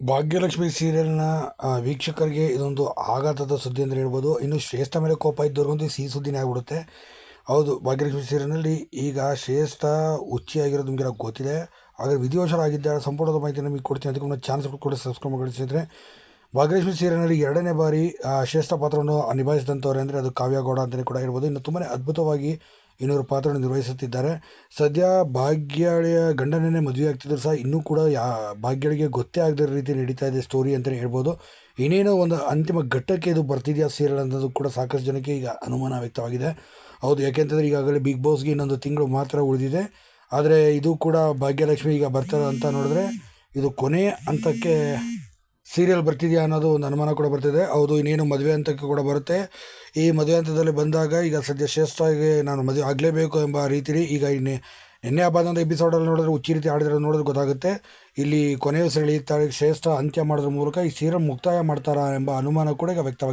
ಭಾಗ್ಯಲಕ್ಷ್ಮಿ ಸೀರಿಯಲ್ನ ವೀಕ್ಷಕರಿಗೆ ಇದೊಂದು ಆಘಾತದ ಸುದ್ದಿ ಅಂತ ಹೇಳ್ಬೋದು. ಇನ್ನು ಶ್ರೇಷ್ಠ ಮೇಲೆ ಕೋಪ ಇದ್ದವ್ರಿಗೊಂದು ಸಿಹಿ ಸುದ್ದಿನೇ ಆಗ್ಬಿಡುತ್ತೆ. ಹೌದು, ಭಾಗ್ಯಲಕ್ಷ್ಮಿ ಸೀರಿಯಲ್ನಲ್ಲಿ ಈಗ ಶ್ರೇಷ್ಠ, ಹುಚ್ಚಿಯಾಗಿರೋದು ನಿಮಗೆಲ್ಲ ಗೊತ್ತಿದೆ. ಆದರೆ ವಿಧಿವಶರಾಗಿದ್ದಾರೆ ಸಂಪೂರ್ಣದ ಮಾಹಿತಿ ನಮಗೆ ಕೊಡ್ತೀನಿ. ಅದಕ್ಕೆ ಒಂದು ಚಾನ್ಸ್ ಕೂಡ ಸಬ್ಸ್ಕ್ರೈಬ್ ಮಾಡಿಸಿದ್ರೆ ಭಾಗ್ಯಲಕ್ಷ್ಮಿ ಸೀರಿಯಲ್ನಲ್ಲಿ ಎರಡನೇ ಬಾರಿ ಶ್ರೇಷ್ಠ ಪಾತ್ರವನ್ನು ನಿಭಾಯಿಸಿದಂಥವ್ರೆ ಅಂದರೆ ಅದು ಕಾವ್ಯ ಗೌಡ ಅಂತಲೇ ಕೂಡ ಹೇಳ್ಬೋದು. ಇನ್ನು ತುಂಬಾ ಅದ್ಭುತವಾಗಿ ಇನ್ನೂರು ಪಾತ್ರ ನಿರ್ವಹಿಸುತ್ತಿದ್ದಾರೆ. ಸದ್ಯ ಭಾಗ್ಯಳಿಯ ಗಂಡನೇ ಮದುವೆ ಆಗ್ತಿದ್ರು. ಸಹ ಇನ್ನೂ ಕೂಡ ಯಾ, ಭಾಗ್ಯಳಿಗೆ ಗೊತ್ತೇ ಆಗದ ರೀತಿ ನಡೀತಾ ಇದೆ ಸ್ಟೋರಿ ಅಂತಲೇ ಹೇಳ್ಬೋದು. ಇನ್ನೇನೋ ಒಂದು ಅಂತಿಮ ಘಟ್ಟಕ್ಕೆ ಇದು ಬರ್ತಿದೆಯಾ ಸೀರಿಯಲ್ ಅನ್ನೋದು ಕೂಡ ಸಾಕಷ್ಟು ಜನಕ್ಕೆ ಈಗ ಅನುಮಾನ ವ್ಯಕ್ತವಾಗಿದೆ. ಹೌದು ಯಾಕೆಂತಂದರೆ ಈಗಾಗಲೇ ಬಿಗ್ ಬಾಸ್ಗೆ ಇನ್ನೊಂದು ತಿಂಗಳು ಮಾತ್ರ ಉಳಿದಿದೆ. ಆದರೆ ಇದು ಕೂಡ ಭಾಗ್ಯಲಕ್ಷ್ಮಿ ಈಗ ಬರ್ತಾರೆ ಅಂತ ನೋಡಿದ್ರೆ ಇದು ಕೊನೆ ಹಂತಕ್ಕೆ ಸೀರಿಯಲ್ ಬರ್ತಿದೆಯಾ ಅನ್ನೋದು ಒಂದು ಅನುಮಾನ ಕೂಡ ಬರ್ತಿದೆ. ಹೌದು, ಇನ್ನೇನು ಮದುವೆ ಹಂತಕ್ಕೆ ಕೂಡ ಬರುತ್ತೆ. ಈ ಮದುವೆ ಹಂತದಲ್ಲಿ ಬಂದಾಗ ಈಗ ಸದ್ಯ ಶ್ರೇಷ್ಠವಾಗಿ ನಾನು ಮದುವೆ ಆಗಲೇಬೇಕು ಎಂಬ ರೀತಿಲಿ ಈಗ ಇನ್ನೇ ನಿನ್ನೆ ಹಬ್ಬದಂಥ ಎಪಿಸೋಡಲ್ಲಿ ನೋಡಿದ್ರೆ ಹುಚ್ಚಿ ರೀತಿ ಆಡಿದ್ರೆ ನೋಡಿದ್ರೆ ಗೊತ್ತಾಗುತ್ತೆ. ಇಲ್ಲಿ ಕೊನೆಯ ಸೆಳೆಯುತ್ತಾರೆ ಶ್ರೇಷ್ಠ ಅಂತ್ಯ ಮಾಡೋದ್ರ ಮೂಲಕ ಈ ಸೀರಿಯಲ್ ಮುಕ್ತಾಯ ಮಾಡ್ತಾರಾ ಎಂಬ ಅನುಮಾನ ಕೂಡ ಈಗ ವ್ಯಕ್ತವಾಗಿದೆ